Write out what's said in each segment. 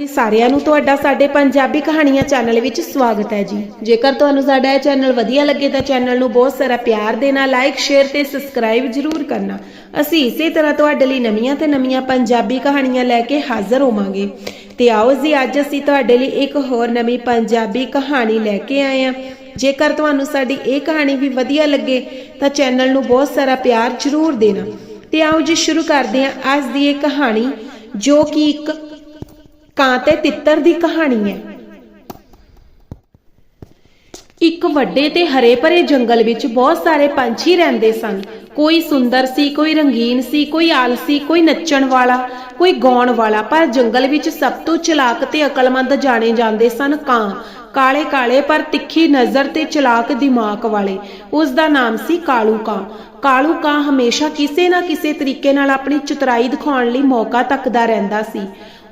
ਜੀ, ਸਾਰਿਆਂ ਨੂੰ ਤੁਹਾਡਾ ਸਾਡੇ ਪੰਜਾਬੀ ਕਹਾਣੀਆਂ ਚੈਨਲ ਵਿੱਚ ਸਵਾਗਤ ਹੈ ਜੀ। ਜੇਕਰ ਤੁਹਾਨੂੰ ਸਾਡਾ ਇਹ ਚੈਨਲ ਵਧੀਆ ਲੱਗੇ ਤਾਂ ਚੈਨਲ ਨੂੰ ਬਹੁਤ ਸਾਰਾ ਪਿਆਰ ਦੇਣਾ ਲਾਈਕ ਸ਼ੇਅਰ ਤੇ ਸਬਸਕ੍ਰਾਈਬ ਜ਼ਰੂਰ ਕਰਨਾ। ਅਸੀਂ ਇਸੇ ਤਰ੍ਹਾਂ ਤੁਹਾਡੇ ਲਈ ਨਵੀਆਂ ਤੇ ਨਵੀਆਂ ਪੰਜਾਬੀ ਕਹਾਣੀਆਂ ਲੈ ਕੇ ਹਾਜ਼ਰ ਹੋਵਾਂਗੇ। ਤੇ ਆਓ ਜੀ, ਅੱਜ ਅਸੀਂ ਤੁਹਾਡੇ ਲਈ ਇੱਕ ਹੋਰ ਨਵੀਂ ਪੰਜਾਬੀ ਕਹਾਣੀ ਲੈ ਕੇ ਆਏ ਹਾਂ। ਜੇਕਰ ਤੁਹਾਨੂੰ ਸਾਡੀ ਇਹ ਕਹਾਣੀ ਵੀ ਵਧੀਆ ਲੱਗੇ ਤਾਂ ਚੈਨਲ ਨੂੰ ਬਹੁਤ ਸਾਰਾ ਪਿਆਰ ਜ਼ਰੂਰ ਦੇਣਾ। ਤੇ ਆਓ ਜੀ, ਸ਼ੁਰੂ ਕਰਦੇ ਹਾਂ ਅੱਜ ਦੀ ਇਹ ਕਹਾਣੀ, ਜੋ ਕਿ ਇੱਕ ਕਾਂ ਤੇ ਤਿੱਤਰ ਦੀ ਕਹਾਣੀ ਹੈ। ਇੱਕ ਵੱਡੇ ਤੇ ਹਰੇ ਭਰੇ ਜੰਗਲ ਵਿੱਚ ਬਹੁਤ ਸਾਰੇ ਪੰਛੀ ਰਹਿੰਦੇ ਸਨ। ਕੋਈ ਸੁੰਦਰ ਸੀ, ਕੋਈ ਰੰਗੀਨ ਸੀ, ਕੋਈ ਆਲਸੀ, ਕੋਈ ਨੱਚਣ ਵਾਲਾ, ਕੋਈ ਗਾਉਣ ਵਾਲਾ, ਪਰ ਜੰਗਲ ਵਿੱਚ ਸਭ ਤੋਂ ਚਲਾਕ ਤੇ ਅਕਲਮੰਦ ਜਾਣੇ ਜਾਂਦੇ ਸਨ ਕਾਂ। ਕਾਲੇ ਕਾਲੇ ਪਰ ਤਿੱਖੀ ਨਜ਼ਰ ਤੇ ਚਲਾਕ ਦਿਮਾਗ ਵਾਲੇ। ਉਸ ਦਾ ਨਾਮ ਸੀ ਕਾਲੂ ਕਾਂ। ਕਾਲੂ ਕਾਂ ਹਮੇਸ਼ਾ ਕਿਸੇ ਨਾ ਕਿਸੇ ਤਰੀਕੇ ਨਾਲ ਆਪਣੀ ਚਤੁਰਾਈ ਦਿਖਾਉਣ ਲਈ ਮੌਕਾ ਤੱਕਦਾ ਰਹਿੰਦਾ ਸੀ।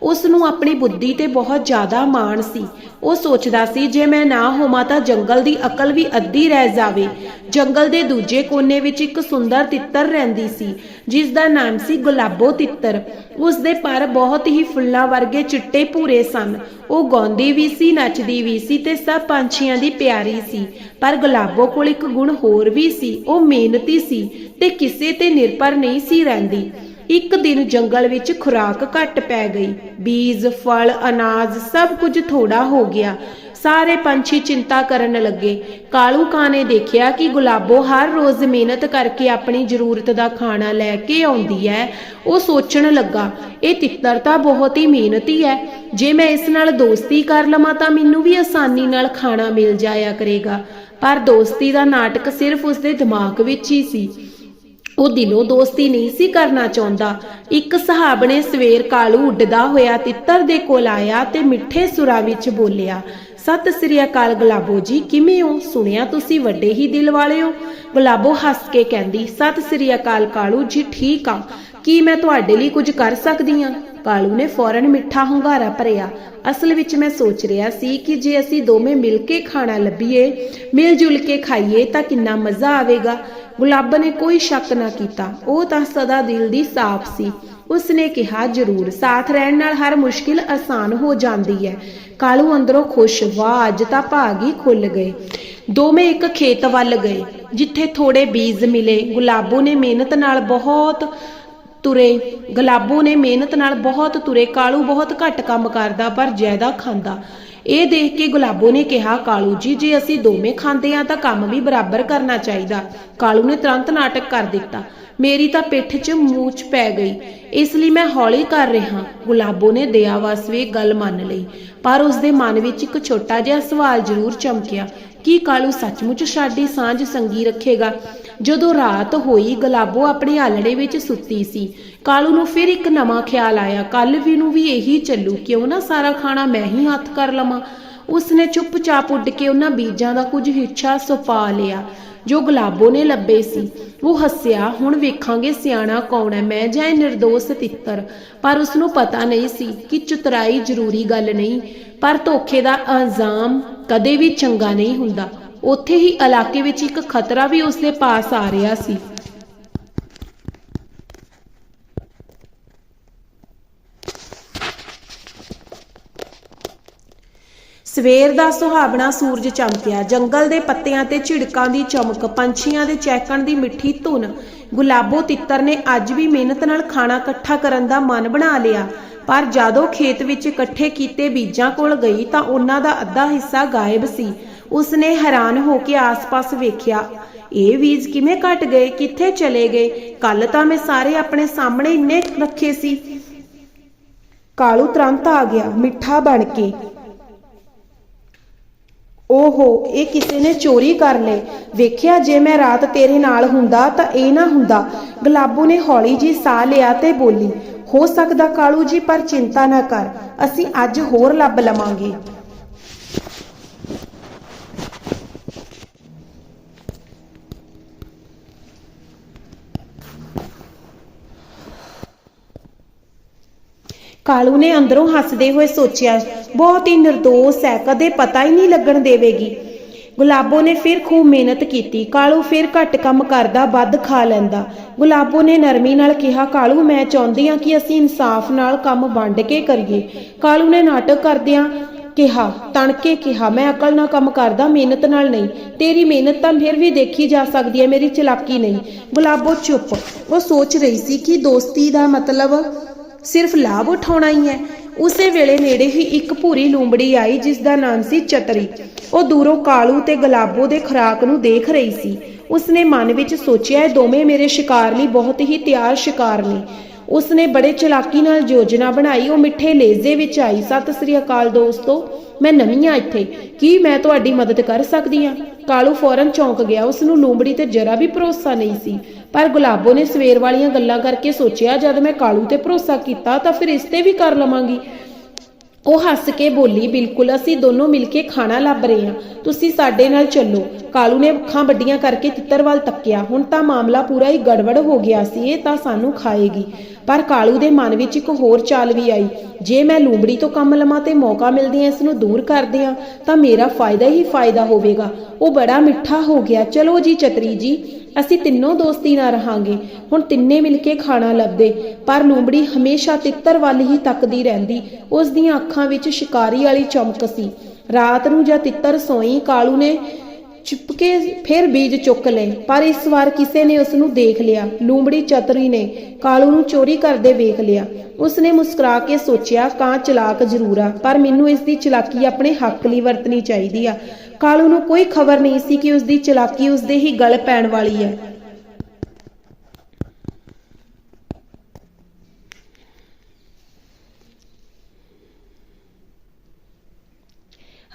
ਉਸ ਨੂੰ ਆਪਣੀ ਬੁੱਧੀ ਤੇ ਬਹੁਤ ਜ਼ਿਆਦਾ ਮਾਣ ਸੀ। ਉਹ ਸੋਚਦਾ ਸੀ, ਜੇ ਮੈਂ ਨਾ ਹੋਵਾਂ ਤਾਂ ਜੰਗਲ ਦੀ ਅਕਲ ਵੀ ਅੱਧੀ ਰਹਿ ਜਾਵੇ। ਜੰਗਲ ਦੇ ਦੂਜੇ ਕੋਨੇ ਵਿੱਚ ਇੱਕ ਸੁੰਦਰ ਤਿੱਤਰ ਰਹਿੰਦੀ ਸੀ, ਜਿਸ ਦਾ ਨਾਮ ਸੀ ਗੁਲਾਬੋ ਤਿੱਤਰ। ਉਸ ਦੇ ਪਰ ਬਹੁਤ ਹੀ ਫੁੱਲਾਂ ਵਰਗੇ ਚਿੱਟੇ ਭੂਰੇ ਸਨ। ਉਹ ਗਾਉਂਦੀ ਵੀ ਸੀ, ਨੱਚਦੀ ਵੀ ਸੀ ਤੇ ਸਭ ਪੰਛੀਆਂ ਦੀ ਪਿਆਰੀ ਸੀ। ਪਰ ਗੁਲਾਬੋ ਕੋਲ ਇੱਕ ਗੁਣ ਹੋਰ ਵੀ ਸੀ, ਉਹ ਮਿਹਨਤੀ ਸੀ ਤੇ ਕਿਸੇ ਤੇ ਨਿਰਭਰ ਨਹੀਂ ਸੀ ਰਹਿੰਦੀ। ਇੱਕ ਦਿਨ ਜੰਗਲ ਵਿੱਚ ਖੁਰਾਕ ਘੱਟ ਪੈ ਗਈ। ਬੀਜ, ਫਲ, ਅਨਾਜ ਸਭ ਕੁਝ ਥੋੜਾ ਹੋ ਗਿਆ। ਸਾਰੇ ਪੰਛੀ ਚਿੰਤਾ ਕਰਨ ਲੱਗੇ। ਕਾਲੂ ਕਾਂ ਨੇ ਦੇਖਿਆ ਕਿ ਗੁਲਾਬੋ ਹਰ ਰੋਜ਼ ਮਿਹਨਤ ਕਰਕੇ ਆਪਣੀ ਜ਼ਰੂਰਤ ਦਾ ਖਾਣਾ ਲੈ ਕੇ ਆਉਂਦੀ ਹੈ। ਉਹ ਸੋਚਣ ਲੱਗਾ, ਇਹ ਤਿੱਤਰ ਤਾਂ ਬਹੁਤ ਹੀ ਮਿਹਨਤੀ ਹੈ। ਜੇ ਮੈਂ ਇਸ ਨਾਲ ਦੋਸਤੀ ਕਰ ਲਵਾਂ ਤਾਂ ਮੈਨੂੰ ਵੀ ਆਸਾਨੀ ਨਾਲ ਖਾਣਾ ਮਿਲ ਜਾਇਆ ਕਰੇਗਾ। ਪਰ ਦੋਸਤੀ ਦਾ ਨਾਟਕ ਸਿਰਫ ਉਸਦੇ ਦਿਮਾਗ ਵਿੱਚ ਹੀ ਸੀ। ਉਹ ਦਿਲੋਂ ਦੋਸਤੀ ਨਹੀਂ ਸੀ ਕਰਨਾ ਚਾਹੁੰਦਾ। ਇੱਕ ਸਹਾਬ ਨੇ ਸਵੇਰ ਕਾਲੂ ਉੱਡਦਾ ਹੋਇਆ ਤਿੱਤਰ ਦੇ ਕੋਲ ਆਇਆ ਤੇ ਮਿੱਠੇ ਸੁਰਾਂ ਵਿੱਚ ਬੋਲਿਆ, ਸਤਿ ਸ੍ਰੀ ਅਕਾਲ ਗੁਲਾਬੋ ਜੀ, ਕਿਵੇਂ ਹੋ? ਸੁਣਿਆ ਤੁਸੀਂ ਵੱਡੇ ਹੀ ਦਿਲ ਵਾਲੇ ਹੋ? ਗੁਲਾਬੋ ਹੱਸ ਕੇ ਕਹਿੰਦੀ, ਸਤਿ ਸ੍ਰੀ ਅਕਾਲ ਕਾਲੂ ਜੀ, ਠੀਕ ਆ। ਕੀ ਮੈਂ ਤੁਹਾਡੇ ਲਈ ਕੁਝ ਕਰ ਸਕਦੀ ਹਾਂ? ਕਾਲੂ ਨੇ ਫੌਰਨ ਮਿੱਠਾ ਹੁੰਗਾਰਾ ਭਰਿਆ। ਅਸਲ ਵਿੱਚ ਮੈਂ ਸੋਚ ਰਿਹਾ ਸੀ ਕਿ ਜੇ ਅਸੀਂ ਦੋਵੇਂ ਮਿਲ ਕੇ ਖਾਣਾ ਲੱਭੀਏ ਮਿਲ ਜੁਲ ਕੇ ਖਾਈਏ ਤਾਂ ਕਿੰਨਾ ਮਜ਼ਾ ਆਵੇਗਾ। ਗੁਲਾਬ ਨੇ ਕੋਈ ਸ਼ੱਕ ਨਾ ਕੀਤਾ। ਉਹ ਤਾਂ ਸਦਾ ਦਿਲ ਦੀ ਸਾਫ਼ ਸੀ। ਉਸਨੇ ਕਿਹਾ, ਜ਼ਰੂਰ, ਸਾਥ ਰਹਿਣ ਨਾਲ ਹਰ ਮੁਸ਼ਕਿਲ ਆਸਾਨ ਹੋ ਜਾਂਦੀ ਹੈ। ਕਾਲੂ ਅੰਦਰੋਂ ਖੁਸ਼ ਵਾਹ ਅੱਜ ਤਾਂ ਭਾਗ ਹੀ ਖੁੱਲ ਗਏ। ਦੋਵੇਂ ਇੱਕ ਖੇਤ ਵੱਲ ਗਏ, ਜਿੱਥੇ ਥੋੜੇ ਬੀਜ ਮਿਲੇ। ਗੁਲਾਬੋ ਨੇ ਮਿਹਨਤ ਨਾਲ ਬਹੁਤ ਤੁਰੇ। ਗੁਲਾਬੋ ਨੇ ਮਿਹਨਤ ਨਾਲ ਬਹੁਤ ਤੁਰੇ। ਕਾਲੂ ਬਹੁਤ ਘੱਟ ਕੰਮ ਕਰਦਾ, ਪਰ ਜ਼ਿਆਦਾ ਖਾਂਦਾ। ਇਹ ਦੇਖ ਕੇ ਗੁਲਾਬੋ ਨੇ ਕਿਹਾ, ਕਾਲੂ ਜੀ, ਜੇ ਅਸੀਂ ਦੋਵੇਂ ਖਾਂਦੇ ਆ ਤਾਂ ਕੰਮ ਵੀ ਬਰਾਬਰ ਕਰਨਾ ਚਾਹੀਦਾ ਕਾਲੂ ਨੇ ਤੁਰੰਤ ਨਾਟਕ ਕਰ ਦਿੱਤਾ। ਮੇਰੀ ਤਾਂ ਪਿੱਠ 'ਚ ਮੂਚ ਪੈ ਗਈ। ਇਸ ਲਈ ਮੈਂ ਹੌਲੀ ਕਰ ਰਿਹਾ ਗੁਲਾਬੋ ਨੇ ਦਇਆ ਵਾਸਵੇ ਗੱਲ ਮੰਨ ਲਈ। ਪਰ ਉਸ ਦੇ ਮਨ ਵਿੱਚ ਇੱਕ ਛੋਟਾ ਜਿਹਾ ਸਵਾਲ ਜ਼ਰੂਰ ਚਮਕਿਆ। ਕੀ ਕਾਲੂ ਸੱਚਮੁੱਚ ਸਾਡੀ ਸਾਂਝ ਸੰਗੀ ਰੱਖੇਗਾ? ਜਦੋਂ ਰਾਤ ਹੋਈ, ਗੁਲਾਬੋ ਆਪਣੇ ਆਲਣੇ ਵਿੱਚ ਸੁੱਤੀ ਸੀ। ਕਾਲੂ ਨੂੰ ਫਿਰ ਇੱਕ ਨਵਾਂ ਖਿਆਲ ਆਇਆ। ਕੱਲ ਵੀ ਨੂੰ ਵੀ ਇਹੀ ਚੱਲੂ, ਕਿਉਂ ਨਾ ਸਾਰਾ ਖਾਣਾ ਮੈਂ ਹੀ ਹੱਥ ਕਰ ਲਵਾਂ? ਉਸਨੇ ਚੁੱਪਚਾਪ ਉੱਡ ਕੇ ਉਹਨਾਂ ਬੀਜਾਂ ਦਾ ਕੁਝ ਹਿੱਛਾ ਸੁਪਾ ਲਿਆ, ਜੋ ਗੁਲਾਬੋ ਨੇ ਲੱਭੇ ਸੀ। ਉਹ ਹੱਸਿਆ, ਹੁਣ ਵੇਖਾਂਗੇ ਸਿਆਣਾ ਕੌਣ ਹੈ, ਮੈਂ ਜਾਂ ਇਹ ਨਿਰਦੋਸ਼ ਤਿੱਤਰ? ਪਰ ਉਸ ਨੂੰ ਪਤਾ ਨਹੀਂ ਸੀ ਕਿ ਚਤੁਰਾਈ ਜ਼ਰੂਰੀ ਗੱਲ ਨਹੀਂ, ਪਰ ਧੋਖੇ ਦਾ ਅੰਜਾਮ ਕਦੇ ਵੀ ਚੰਗਾ ਨਹੀਂ ਹੁੰਦਾ। ਉੱਥੇ ਹੀ ਇਲਾਕੇ ਵਿੱਚ ਇੱਕ ਖਤਰਾ ਵੀ ਉਸ ਦੇ ਪਾਸ ਆ ਰਿਹਾ ਸੀ। ਸਵੇਰ ਦਾ ਸੁਹਾਵਣਾ ਸੂਰਜ ਚਮਕਿਆ। ਜੰਗਲ ਦੇ ਪੱਤਿਆਂ ਤੇ ਝਿੜਕਾਂ ਦੀ ਚਮਕ, ਪੰਛੀਆਂ ਦੇ ਚਹਿਕਣ ਦੀ ਮਿੱਠੀ ਧੁਨ। ਗੁਲਾਬੋ ਤਿੱਤਰ ਨੇ ਅੱਜ ਵੀ ਮਿਹਨਤ ਨਾਲ ਖਾਣਾ ਇਕੱਠਾ ਕਰਨ ਦਾ ਮਨ ਬਣਾ ਲਿਆ। ਪਰ ਜਦੋਂ ਖੇਤ ਵਿੱਚ ਇਕੱਠੇ ਕੀਤੇ ਬੀਜਾਂ ਕੋਲ ਗਈ ਤਾਂ ਉਹਨਾਂ ਦਾ ਅੱਧਾ ਹਿੱਸਾ ਗਾਇਬ ਸੀ। ਉਸਨੇ ਹੈਰਾਨ ਹੋ ਕੇ ਆਸ-ਪਾਸ ਵੇਖਿਆ, ਇਹ ਬੀਜ ਕਿਵੇਂ ਘਟ ਗਏ, ਕਿੱਥੇ ਚਲੇ ਗਏ? ਕੱਲ ਤਾਂ ਮੈਂ ਸਾਰੇ ਆਪਣੇ ਸਾਹਮਣੇ ਇੰਨੇ ਰੱਖੇ ਸੀ। ਕਾਲੂ ਤੁਰੰਤ ਆ ਗਿਆ, ਮਿੱਠਾ ਬਣ ਕੇ। ਓਹੋ, ਇਹ ਕਿਸੇ ਨੇ ਚੋਰੀ ਕਰ ਲਏ। ਵੇਖਿਆ ਜੇ ਮੈਂ ਰਾਤ ਤੇਰੇ ਨਾਲ ਹੁੰਦਾ ਤਾਂ ਇਹ ਨਾ ਹੁੰਦਾ। ਗੁਲਾਬੋ ਨੇ ਹੌਲੀ ਜੀ ਸਾਹ ਲਿਆ ਤੇ ਬੋਲੀ, ਹੋ ਸਕਦਾ ਕਾਲੂ ਜੀ, ਪਰ ਚਿੰਤਾ ਨਾ ਕਰ, ਅਸੀਂ ਅੱਜ ਹੋਰ ਲੱਭ ਲਵਾਂਗੇ। ਕਾਲੂ ਨੇ ਅੰਦਰੋਂ ਹੱਸਦੇ ਹੋਏ ਸੋਚਿਆ, ਬਹੁਤ ਹੀ ਨਿਰਦੋਸ਼ ਹੈ, ਕਦੇ ਪਤਾ ਹੀ ਨਹੀਂ ਲੱਗਣ ਦੇਵੇਗੀ। ਗੁਲਾਬੋ ਨੇ ਫਿਰ ਖੂਬ ਮਿਹਨਤ ਕੀਤੀ, ਕਾਲੂ ਫਿਰ ਘੱਟ ਕੰਮ ਕਰਦਾ, ਵੱਧ ਖਾ ਲੈਂਦਾ। ਗੁਲਾਬੋ ਨੇ ਨਰਮੀ ਨਾਲ ਕਿਹਾ, ਕਾਲੂ, ਮੈਂ ਚਾਹੁੰਦੀ ਹਾਂ ਕਿ ਅਸੀਂ ਇਨਸਾਫ ਨਾਲ ਕੰਮ ਵੰਡ ਕੇ ਕਰੀਏ। ਕਾਲੂ ਨੇ ਨਾਟਕ ਕਰਦਿਆਂ ਕਿਹਾ, ਤਣਕੇ ਕਿਹਾ, ਮੈਂ ਅਕਲ ਨਾਲ ਕੰਮ ਕਰਦਾ, ਮਿਹਨਤ ਨਾਲ ਨਹੀਂ। ਤੇਰੀ ਮਿਹਨਤ ਤਾਂ ਫਿਰ ਵੀ ਦੇਖੀ ਜਾ ਸਕਦੀ ਹੈ, ਮੇਰੀ ਚਲਾਕੀ ਨਹੀਂ। ਗੁਲਾਬੋ ਚੁੱਪ, ਉਹ ਸੋਚ ਰਹੀ ਸੀ ਕਿ ਦੋਸਤੀ ਦਾ ਮਤਲਬ ਸਿਰਫ ਲਾਭ ਉਠਾਉਣਾ ਹੀ ਹੈ। ਉਸੇ ਵੇਲੇ ਨੇੜੇ ਹੀ ਇੱਕ ਭੂਰੀ ਲੂੰਬੜੀ ਆਈ, ਜਿਸ ਦਾ ਨਾਮ ਸੀ ਚਤਰੀ। ਉਹ ਦੂਰੋਂ ਕਾਲੂ ਤੇ ਗੁਲਾਬੋ ਦੇ ਖੁਰਾਕ ਨੂੰ ਦੇਖ ਰਹੀ ਸੀ। ਉਸਨੇ ਮਨ ਵਿੱਚ ਸੋਚਿਆ, ਇਹ ਦੋਵੇਂ ਮੇਰੇ ਸ਼ਿਕਾਰ ਲਈ ਬਹੁਤ ਹੀ ਤਿਆਰ ਸ਼ਿਕਾਰ ਨੇ। ਉਸਨੇ ਬੜੇ ਚਲਾਕੀ ਨਾਲ ਯੋਜਨਾ ਬਣਾਈ। ਉਹ ਮਿੱਠੇ ਲੇਜ਼ੇ ਵਿੱਚ ਆਈ। ਸਤਿ ਸ੍ਰੀ ਅਕਾਲ ਦੋਸਤੋ। ਮੈਂ ਨਵੀਂ ਆ ਇੱਥੇ। ਕੀ ਮੈਂ ਤੁਹਾਡੀ ਮਦਦ ਕਰ ਸਕਦੀ ਹਾਂ? ਕਾਲੂ ਫੌਰਨ ਚੌਂਕ ਗਿਆ। ਉਸ ਨੂੰ ਲੂੰਬੜੀ ਤੇ ਜਰਾ ਵੀ ਭਰੋਸਾ ਨਹੀਂ ਸੀ। ਪਰ ਗੁਲਾਬੋ ਨੇ ਸਵੇਰ ਵਾਲੀਆਂ ਗੱਲਾਂ ਕਰਕੇ ਸੋਚਿਆ, ਜਦ ਮੈਂ ਕਾਲੂ ਤੇ ਭਰੋਸਾ ਕੀਤਾ ਤਾਂ ਫਿਰ ਇਸ ਤੇ ਵੀ ਕਰ ਲਵਾਂਗੀ। ਉਹ ਹੱਸ ਕੇ ਬੋਲੀ, ਬਿਲਕੁਲ, ਅਸੀਂ ਦੋਨੋਂ ਮਿਲ ਕੇ ਖਾਣਾ ਲੱਭ ਰਹੇ ਹਾਂ। ਤੁਸੀਂ ਸਾਡੇ ਨਾਲ ਚੱਲੋ। ਕਾਲੂ ਨੇ ਅੱਖਾਂ ਵੱਡੀਆਂ ਕਰਕੇ ਤਿੱਤਰ ਵੱਲ ਤੱਕਿਆ। ਹੁਣ ਤਾਂ ਮਾਮਲਾ ਪੂਰਾ ਹੀ ਗੜਬੜ ਹੋ ਗਿਆ ਸੀ, ਇਹ ਤਾਂ ਸਾਨੂੰ ਖਾਏਗੀ। ਪਰ ਕਾਲੂ ਦੇ ਮਨ ਵਿੱਚ ਇੱਕ ਹੋਰ ਚਾਲ ਵੀ ਆਈ। ਜੇ ਮੈਂ ਲੂੰਬੜੀ ਤੋਂ ਕੰਮ ਲਵਾਂ ਤੇ ਮੌਕਾ ਮਿਲਦਿਆਂ ਇਸ ਨੂੰ ਦੂਰ ਕਰਦੇ ਆ ਤਾਂ ਮੇਰਾ ਫਾਇਦਾ ਹੀ ਫਾਇਦਾ ਹੋਵੇਗਾ। ਉਹ ਬੜਾ ਮਿੱਠਾ ਹੋ ਗਿਆ। ਚਲੋ ਜੀ ਚਤਰੀ ਜੀ, ਅਸੀਂ ਤਿੰਨੋਂ ਦੋਸਤੀ ਨਾਲ ਰਹਾਂਗੇ। ਹੁਣ ਤਿੰਨੇ ਮਿਲ ਕੇ ਖਾਣਾ ਲੱਭਦੇ। ਪਰ ਲੂੰਬੜੀ ਹਮੇਸ਼ਾ ਤਿੱਤਰ ਵੱਲ ਹੀ ਤੱਕਦੀ ਰਹਿੰਦੀ। ਉਸ ਦੀਆਂ ਅੱਖਾਂ ਵਿੱਚ ਸ਼ਿਕਾਰੀ ਵਾਲੀ ਚਮਕ ਸੀ। ਰਾਤ ਨੂੰ ਜਦ ਤਿੱਤਰ ਸੋਈ, ਕਾਲੂ ਨੇ ਚੁਪਕੇ ਫਿਰ ਬੀਜ ਚੁੱਕ ਲਏ, ਪਰ ਇਸ ਵਾਰ ਕਿਸੇ ਨੇ ਉਸ ਨੂੰ ਦੇਖ ਲਿਆ। ਲੂੰਬੜੀ ਚਤਰੀ ਨੇ ਕਾਲੂ ਨੂੰ ਚੋਰੀ ਕਰਦੇ ਵੇਖ ਲਿਆ। ਉਸ ਨੇ ਮੁਸਕਰਾ ਕੇ ਸੋਚਿਆ, ਕਾਂ ਚਲਾਕ ਜ਼ਰੂਰ ਆ, ਪਰ ਮੈਨੂੰ ਇਸ ਦੀ ਚਲਾਕੀ ਆਪਣੇ ਹੱਕ ਲਈ ਵਰਤਣੀ ਚਾਹੀਦੀ ਆ। ਕਾਲੂ ਨੂੰ ਕੋਈ ਖਬਰ ਨਹੀਂ ਸੀ ਕਿ ਉਸ ਦੀ ਚਲਾਕੀ ਉਸ ਦੇ ਹੀ ਗਲ ਪੈਣ ਵਾਲੀ ਹੈ।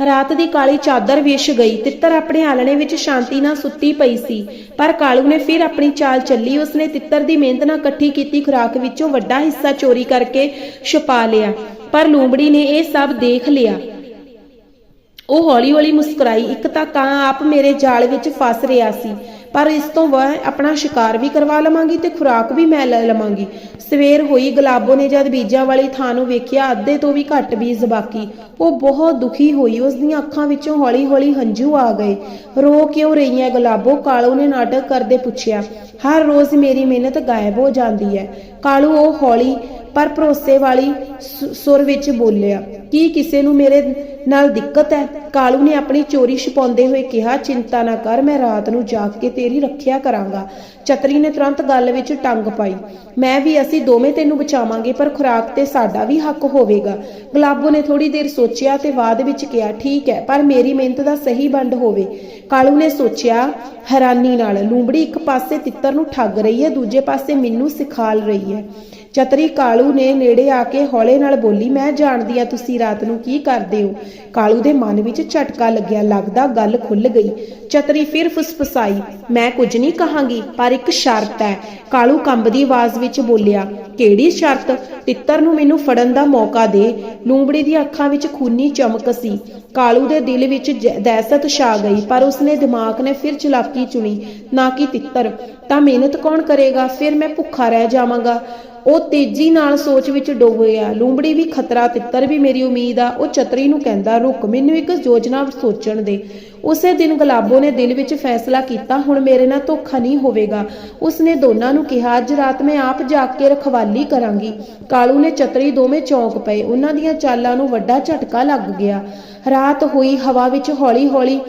ਰਾਤ ਦੀ ਕਾਲੀ ਚਾਦਰ ਵਿਛ ਗਈ, ਤਿੱਤਰ ਆਪਣੇ ਆਲਣੇ ਵਿੱਚ ਸ਼ਾਂਤੀ ਨਾਲ ਸੁੱਤੀ ਪਈ ਸੀ। ਪਰ ਕਾਲੂ ਨੇ ਫਿਰ ਆਪਣੀ ਚਾਲ ਚੱਲੀ, ਉਸਨੇ ਤਿੱਤਰ ਦੀ ਮਿਹਨਤ ਨਾਲ ਇਕੱਠੀ ਕੀਤੀ ਖੁਰਾਕ ਵਿੱਚੋਂ ਵੱਡਾ ਹਿੱਸਾ ਚੋਰੀ ਕਰਕੇ ਛੁਪਾ ਲਿਆ। ਪਰ ਲੂੰਬੜੀ ਨੇ ਇਹ ਸਭ ਦੇਖ ਲਿਆ। ਉਹ ਹੌਲੀ-ਹੌਲੀ ਮੁਸਕਰਾਈ, ਇੱਕ ਤਾਂ ਕਾਂ ਆਪ ਮੇਰੇ ਜਾਲ ਵਿੱਚ ਫਸ ਰਿਹਾ ਸੀ। ਪਰ ਇਸ ਤੋਂ ਵਹ ਆਪਣਾ ਸ਼ਿਕਾਰ ਵੀ ਕਰਵਾ ਲਵਾਂਗੀ ਤੇ ਖੁਰਾਕ ਵੀ ਮੈਂ ਲੈ ਲਵਾਂਗੀ। ਸਵੇਰ ਹੋਈ ਗੁਲਾਬੋ ਨੇ ਜਦ ਬੀਜਾਂ ਵਾਲੀ ਥਾਂ ਨੂੰ ਵੇਖਿਆ, ਅੱਧੇ ਤੋਂ ਵੀ ਘੱਟ ਬੀਜ ਬਾਕੀ। ਉਹ ਬਹੁਤ ਦੁਖੀ ਹੋਈ, ਉਸ ਦੀਆਂ ਅੱਖਾਂ ਵਿੱਚੋਂ ਹੌਲੀ-ਹੌਲੀ ਹੰਝੂ ਆ ਗਏ। ਰੋ ਕਿਉਂ ਰਹੀ ਹੈ ਗੁਲਾਬੋ? ਕਾਲੂ ਨੇ ਨਾਟਕ ਕਰਦੇ ਪੁੱਛਿਆ। ਹਰ ਰੋਜ਼ ਮੇਰੀ ਮਿਹਨਤ ਗਾਇਬ ਹੋ ਜਾਂਦੀ ਹੈ। ਕਾਲੂ, ਉਹ ਹੌਲੀ ਪਰ ਭਰੋਸੇ ਵਾਲੀ ਸੁਰ ਵਿੱਚ ਬੋਲਿਆ, ਕੀ ਕਿਸੇ ਨੂੰ ਮੇਰੇ ਨਾਲ ਦਿੱਕਤ ਹੈ? ਕਾਲੂ ਨੇ ਆਪਣੀ ਚੋਰੀ ਛੁਪਾਉਂਦੇ ਹੋਏ ਕਿਹਾ, ਚਿੰਤਾ ਨਾ ਕਰ, ਮੈਂ ਰਾਤ ਨੂੰ ਜਾਗ ਕੇ ਤੇਰੀ ਰੱਖਿਆ ਕਰਾਂਗਾ। ਚਤਰੀ ਨੇ ਤੁਰੰਤ ਗੱਲ ਵਿੱਚ ਟੰਗ ਪਾਈ, ਮੈਂ ਵੀ ਅਸੀਂ ਦੋਵੇਂ ਤੈਨੂੰ ਬਚਾਵਾਂਗੇ, ਪਰ ਖੁਰਾਕ ਤੇ ਸਾਡਾ ਵੀ ਹੱਕ ਹੋਵੇਗਾ। ਗੁਲਾਬੋ ਨੇ ਥੋੜੀ ਦੇਰ ਸੋਚਿਆ ਤੇ ਬਾਅਦ ਵਿੱਚ ਕਿਹਾ, ਠੀਕ ਹੈ, ਪਰ ਮੇਰੀ ਮਿਹਨਤ ਦਾ ਸਹੀ ਵੰਡ ਹੋਵੇ। ਕਾਲੂ ਨੇ ਸੋਚਿਆ, ਹੈਰਾਨੀ ਨਾਲ, ਲੂੰਬੜੀ ਇੱਕ ਪਾਸੇ ਤਿੱਤਰ ਨੂੰ ਠੱਗ ਰਹੀ ਹੈ, ਦੂਜੇ ਪਾਸੇ ਮੈਨੂੰ ਸਿਖਾਲ ਰਹੀ ਹੈ। ਚਤਰੀ ਕਾਲੂ ਨੇ ਨੇੜੇ ਆ ਕੇ ਹੌਲੇ ਨਾਲ ਬੋਲੀ, ਮੈਂ ਜਾਣਦੀ ਆ ਤੁਸੀਂ ਰਾਤ ਨੂੰ ਕੀ ਕਰਦੇ ਹੋ? ਕਾਲੂ ਦੇ ਮਨ ਵਿੱਚ ਝਟਕਾ ਲੱਗਿਆ, ਲੱਗਦਾ ਗੱਲ ਖੁੱਲ ਗਈ। ਚਤਰੀ ਫਿਰ ਫੁਸਫੁਸਾਈ, ਮੈਂ ਕੁਝ ਨਹੀਂ ਕਹਾਂਗੀ, ਪਰ ਇੱਕ ਸ਼ਰਤ ਹੈ। ਕਾਲੂ ਕੰਬਦੀ ਆਵਾਜ਼ ਵਿੱਚ ਬੋਲਿਆ, ਕਿਹੜੀ ਸ਼ਰਤ? ਤਿੱਤਰ ਨੂੰ ਮੈਨੂੰ ਫੜਨ ਦਾ ਮੌਕਾ ਦੇ। ਲੂੰਬੜੀ ਦੀਆਂ ਅੱਖਾਂ ਵਿੱਚ ਖੂਨੀ ਚਮਕ ਸੀ। ਕਾਲੂ ਦੇ ਦਿਲ ਵਿੱਚ ਦਹਿਸ਼ਤ ਛਾ ਗਈ, ਪਰ ਉਸਨੇ ਦਿਮਾਗ ਨੇ ਫਿਰ ਚਲਾਕੀ ਚੁਣੀ। ਨਾ ਕਿ ਤਿੱਤਰ। ਤਾਂ ਮਿਹਨਤ ਕੌਣ ਕਰੇਗਾ? ਫਿਰ ਮੈਂ ਭੁੱਖਾ ਰਹਿ ਜਾਵਾਂਗਾ। ਉਹ ਤੇਜ਼ੀ ਨਾਲ ਸੋਚ ਵਿੱਚ ਡੁੱਬ ਗਿਆ ਲੂੰਬੜੀ ਵੀ ਖਤਰਾ, ਤਿੱਤਰ ਵੀ ਮੇਰੀ ਉਮੀਦ ਆ। ਉਹ ਚਤਰੀ ਨੂੰ ਕਹਿੰਦਾ, ਰੁਕ, ਮੈਨੂੰ ਇੱਕ ਯੋਜਨਾ ਸੋਚਣ ਦੇ। ਉਸੇ ਦਿਨ ਗੁਲਾਬੋ ਨੇ ਦਿਲ ਵਿੱਚ ਫੈਸਲਾ ਕੀਤਾ, ਹੁਣ ਮੇਰੇ ਨਾਲ ਧੋਖਾ ਨਹੀਂ ਹੋਵੇਗਾ। ਉਸਨੇ ਦੋਨਾਂ ਨੂੰ ਕਿਹਾ, ਅੱਜ ਰਾਤ ਮੈਂ ਆਪ ਜਾ ਕੇ ਰਖਵਾਲੀ ਕਰਾਂਗੀ। ਕਾਲੂ ਨੇ ਚਤਰੀ ਦੋਵੇਂ ਚੌਂਕ ਪਏ। ਉਹਨਾਂ ਦੀਆਂ ਚਾਲਾਂ ਨੂੰ ਵੱਡਾ ਝਟਕਾ ਲੱਗ ਗਿਆ। ਰਾਤ ਹੋਈ, ਹਵਾ ਵਿੱਚ ਹੌਲੀ-ਹੌਲੀ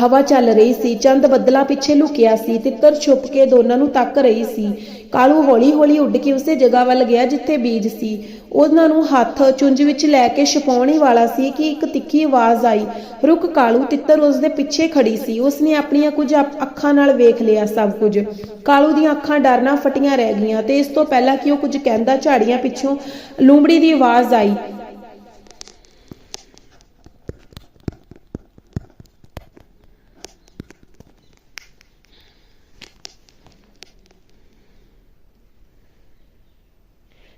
ਹਵਾ ਚੱਲ ਰਹੀ ਸੀ, ਚੰਦ ਬੱਦਲਾਂ ਪਿੱਛੇ ਲੁਕਿਆ ਸੀ, ਤਿੱਤਰ ਛੁਪ ਕੇ ਦੋਨਾਂ ਨੂੰ ਤੱਕ ਰਹੀ ਸੀ। ਕਾਲੂ ਹੌਲੀ-ਹੌਲੀ ਉੱਡ ਕੇ ਉਸੇ ਜਗ੍ਹਾ ਵੱਲ ਗਿਆ ਜਿੱਥੇ ਬੀਜ ਸੀ। ਉਹਨਾਂ ਨੂੰ ਹੱਥ ਚੁੰਝ ਵਿੱਚ ਲੈ ਕੇ ਛਪਾਉਣ ਵਾਲਾ ਸੀ ਕਿ ਇੱਕ ਤਿੱਖੀ ਆਵਾਜ਼ ਆਈ। ਰੁਕ ਕਾਲੂ ਤਿੱਤਰ ਉਸ ਦੇ ਪਿੱਛੇ ਖੜੀ ਸੀ। ਉਸਨੇ ਆਪਣੀਆਂ ਕੁਝ ਅੱਖਾਂ ਨਾਲ ਵੇਖ ਲਿਆ ਸਭ ਕੁਝ। ਕਾਲੂ ਦੀਆਂ ਅੱਖਾਂ ਡਰ ਨਾਲ ਫਟੀਆਂ ਰਹਿ ਗਈਆਂ ਤੇ ਇਸ ਤੋਂ ਪਹਿਲਾਂ ਕਿ ਉਹ ਕੁਝ ਕਹਿੰਦਾ ਝਾੜੀਆਂ ਪਿੱਛੋਂ ਲੂੰਬੜੀ ਦੀ ਆਵਾਜ਼ ਆਈ।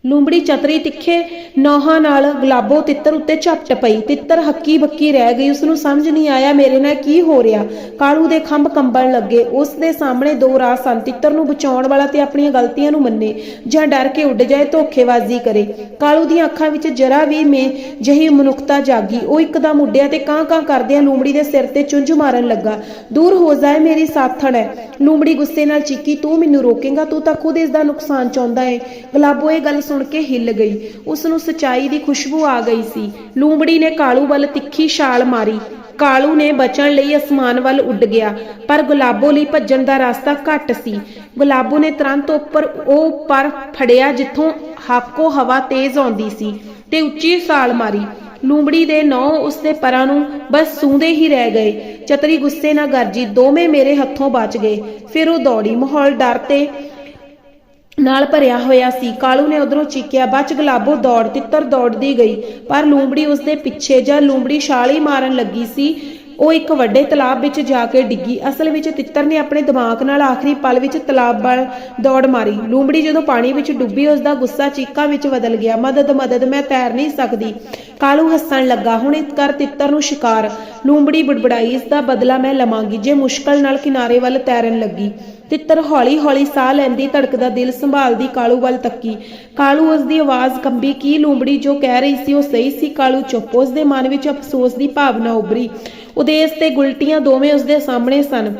ਲੂੰਬੜੀ ਚਤਰੀ ਤਿੱਖੇ ਨੌਹਾਂ ਨਾਲ ਗੁਲਾਬੋ ਤਿੱਤਰ ਉੱਤੇ ਝਪਟ ਪਈ। ਤਿੱਤਰ ਹੱਕੀ ਬੱਕੀ ਰਹਿ ਗਈ। ਉਸ ਨੂੰ ਸਮਝ ਨਹੀਂ ਆਇਆ, ਮੇਰੇ ਨਾਲ ਕੀ ਹੋ ਰਿਹਾ? ਕਾਲੂ ਦੇ ਖੰਭ ਕੰਬਣ ਲੱਗੇ। ਉਸ ਦੇ ਸਾਹਮਣੇ ਦੋ ਰਾਹ ਸਨ। ਤਿੱਤਰ ਨੂੰ ਬਚਾਉਣ ਵਾਲਾ ਤੇ ਆਪਣੀਆਂ ਗਲਤੀਆਂ ਨੂੰ ਮੰਨੇ ਜਾਂ ਡਰ ਕੇ ਉੱਡ ਜਾਏ, ਧੋਖੇਬਾਜ਼ੀ ਕਰੇ। ਕਾਲੂ ਦੀਆਂ ਅੱਖਾਂ ਵਿੱਚ ਜਰਾ ਵੀ ਮੇ ਜਹੀ ਮਨੁੱਖਤਾ ਜਾਗੀ। ਉਹ ਇੱਕਦਮ ਉੱਡਿਆ ਤੇ ਕਾਂ ਕਾਂ ਕਰਦਿਆਂ ਲੂੰਬੜੀ ਦੇ ਸਿਰ ਤੇ ਚੁੰਝ ਮਾਰਨ ਲੱਗਾ। ਦੂਰ ਹੋ ਜਾਏ ਮੇਰੀ ਸਾਥਣ ਹੈ ਲੂੰਬੜੀ ਗੁੱਸੇ ਨਾਲ ਚੀਕੀ, ਤੂੰ ਮੈਨੂੰ ਰੋਕੇਗਾ? ਤੂੰ ਤਾਂ ਖੁਦ ਇਸ ਦਾ ਨੁਕਸਾਨ ਚਾਹੁੰਦਾ ਏ। ਗੁਲਾਬੋ ਇਹ ਗੱਲ ਸੁਣ ਕੇ ਹਿੱਲ ਗਈ। ਉਸ ਨੂੰ ਸਚਾਈ ਦੀ ਖੁਸ਼ਬੂ ਆ ਗਈ ਸੀ। ਲੂੰਬੜੀ ਨੇ ਕਾਲੂ ਵੱਲ ਤਿੱਖੀ ਛਾਲ ਮਾਰੀ। ਕਾਲੂ ਨੇ ਬਚਣ ਲਈ ਅਸਮਾਨ ਵੱਲ ਉੱਡ ਗਿਆ, ਪਰ ਗੁਲਾਬੋ ਲਈ ਭੱਜਣ ਦਾ ਰਸਤਾ ਘੱਟ ਸੀ। ਗੁਲਾਬੋ ਨੇ ਤੁਰੰਤ ਉੱਪਰ ਉਹ ਪਰ ਫੜਿਆ ਜਿੱਥੋਂ ਹਾਕੋ ਹਵਾ ਤੇਜ਼ ਆਉਂਦੀ ਸੀ ਤੇ ਉੱਚੀ ਛਾਲ ਮਾਰੀ। ਲੂੰਬੜੀ ਦੇ ਨੌ ਉਸਦੇ ਪਰਾਂ ਨੂੰ ਬਸ ਸੂੰਦੇ ਹੀ ਰਹਿ ਗਏ। ਚਤਰੀ ਗੁੱਸੇ ਨਾਲ ਗਰਜੀ ਦੋਵੇਂ ਮੇਰੇ ਹੱਥੋਂ ਬਚ ਗਏ। ਫਿਰ ਉਹ ਦੌੜੀ, ਮਾਹੌਲ ਡਰ ਤੇ ਨਾਲ ਭਰਿਆ ਹੋਇਆ ਸੀ। ਕਾਲੂ ਨੇ ਉਧਰੋਂ ਚੀਕਿਆ, ਬਚ ਗੁਲਾਬੋ ਦੌੜ, ਤਿੱਤਰ ਦੌੜਦੀ ਗਈ। ਪਰ ਲੂੰਬੜੀ ਉਸਦੇ ਪਿੱਛੇ ਜਾਂ ਲੂੰਬੜੀ ਛਾਲੀ ਮਾਰਨ ਲੱਗੀ ਸੀ। ਉਹ ਇੱਕ ਵੱਡੇ ਤਲਾਬ ਵਿੱਚ ਜਾ ਕੇ ਡਿੱਗੀ। ਅਸਲ ਵਿੱਚ ਤਿੱਤਰ ਨੇ ਆਪਣੇ ਦਿਮਾਗ ਨਾਲ ਆਖਰੀ ਪਲ ਵਿੱਚ ਤਲਾਬ ਵੱਲ ਦੌੜ ਮਾਰੀ। ਲੂੰਬੜੀ ਜਦੋਂ ਪਾਣੀ ਵਿੱਚ ਡੁੱਬੀ ਉਸ ਦਾ ਗੁੱਸਾ ਚੀਕਾਂ ਵਿੱਚ ਬਦਲ ਗਿਆ। ਮਦਦ ਮਦਦ, ਮੈਂ ਤੈਰ ਨਹੀਂ ਸਕਦੀ। ਕਾਲੂ ਹੱਸਣ ਲੱਗਾ। ਹੁਣ ਇਸ ਕਰ ਤਿੱਤਰ ਨੂੰ ਸ਼ਿਕਾਰ। ਲੂੰਬੜੀ ਬੜਬੜਾਈ, ਇਸ ਦਾ ਬਦਲਾ ਮੈਂ ਲਵਾਂਗੀ। ਜੇ ਮੁਸ਼ਕਲ ਨਾਲ ਕਿਨਾਰੇ ਵੱਲ ਤੈਰਨ ਲੱਗੀ ਤਿੱਤਰ ਹੌਲੀ ਹੌਲੀ ਸਾਹ ਲੈਂਦੀ ਧੜਕਦਾ ਦਿਲ ਸੰਭਾਲਦੀ ਕਾਲੂ ਵੱਲ ਤੱਕੀ। ਕਾਲੂ ਉਸ ਦੀ ਆਵਾਜ਼ ਕੰਬੀ, ਕੀ ਲੂੰਬੜੀ ਜੋ ਕਹਿ ਰਹੀ ਸੀ ਉਹ ਸਹੀ ਸੀ? ਕਾਲੂ ਚੁੱਪ ਉਸ ਦੇ ਮਨ ਵਿੱਚ ਅਫਸੋਸ ਦੀ ਭਾਵਨਾ ਉਭਰੀ। ਉਦੇਸ਼ ਤੇ ਗੁਲਟੀਆਂ ਦੋਵੇਂ ਉਸ ਦੇ ਸਾਹਮਣੇ ਸਨ।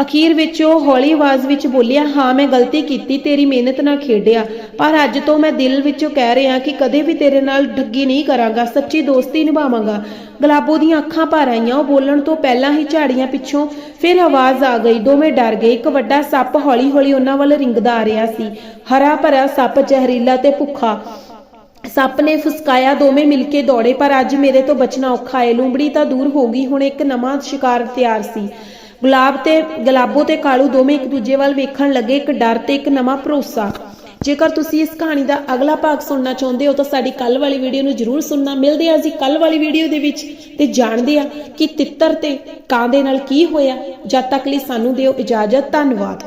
ਅਖੀਰ ਵਿੱਚ ਉਹ ਹੌਲੀ ਆਵਾਜ਼ ਵਿੱਚ ਬੋਲਿਆ, ਹਾਂ, ਮੈਂ ਗਲਤੀ ਕੀਤੀ, ਤੇਰੀ ਮਿਹਨਤ ਨਾਲ ਖੇਡਿਆ। ਪਰ ਅੱਜ ਤੋਂ ਮੈਂ ਦਿਲ ਵਿੱਚੋਂ ਕਹਿ ਰਿਹਾ ਕਿ ਕਦੇ ਵੀ ਤੇਰੇ ਨਾਲ ਠੱਗੀ ਨਹੀਂ ਕਰਾਂਗਾ, ਸੱਚੀ ਦੋਸਤੀ ਨਿਭਾਵਾਂਗਾ। ਗੁਲਾਬੋ ਦੀਆਂ ਅੱਖਾਂ ਭਰ ਆਈਆਂ, ਉਹ ਬੋਲਣ ਤੋਂ ਪਹਿਲਾਂ ਹੀ ਝਾੜੀਆਂ ਪਿੱਛੋਂ ਫਿਰ ਆਵਾਜ਼ ਆ ਗਈ। ਦੋਵੇਂ ਡਰ ਗਏ। ਇੱਕ ਵੱਡਾ ਸੱਪ ਹੌਲੀ-ਹੌਲੀ ਉਹਨਾਂ ਵੱਲ ਰਿੰਗਦਾ ਆ ਰਿਹਾ ਸੀ। ਹਰਾ ਭਰਾ ਸੱਪ, ਜ਼ਹਿਰੀਲਾ ਤੇ ਭੁੱਖਾ। ਸੱਪ ਨੇ ਫੁਸਕਾਇਆ, ਦੋਵੇਂ ਮਿਲ ਕੇ ਦੌੜੇ, ਪਰ ਅੱਜ ਮੇਰੇ ਤੋਂ ਬਚਣਾ ਔਖਾ ਏ। ਲੂੰਬੜੀ ਤਾਂ ਦੂਰ ਹੋ ਗਈ, ਹੁਣ ਇੱਕ ਨਵਾਂ ਸ਼ਿਕਾਰ ਤਿਆਰ ਸੀ। ਗੁਲਾਬ ਤੇ ਗੁਲਾਬੋ ਤੇ ਕਾਲੂ ਦੋਵੇਂ ਇੱਕ ਦੂਜੇ ਵੱਲ ਵੇਖਣ ਲੱਗੇ, ਇੱਕ ਡਰ ਤੇ ਇੱਕ ਨਵਾਂ ਭਰੋਸਾ। ਜੇਕਰ ਤੁਸੀਂ ਇਸ ਕਹਾਣੀ ਦਾ ਅਗਲਾ ਭਾਗ ਸੁਣਨਾ ਚਾਹੁੰਦੇ ਹੋ ਤਾਂ ਸਾਡੀ ਕੱਲ ਵਾਲੀ ਵੀਡੀਓ ਨੂੰ ਜਰੂਰ ਸੁਣਨਾ। ਮਿਲਦੇ ਆ ਜੀ ਕੱਲ ਵਾਲੀ ਵੀਡੀਓ ਦੇ ਵਿੱਚ ਤੇ ਜਾਣਦੇ ਆ ਕਿ ਤਿੱਤਰ ਤੇ ਕਾਂ ਦੇ ਨਾਲ ਕੀ ਹੋਇਆ। ਜਦ ਤੱਕ ਲਈ ਸਾਨੂੰ ਦਿਓ ਇਜਾਜ਼ਤ। ਧੰਨਵਾਦ।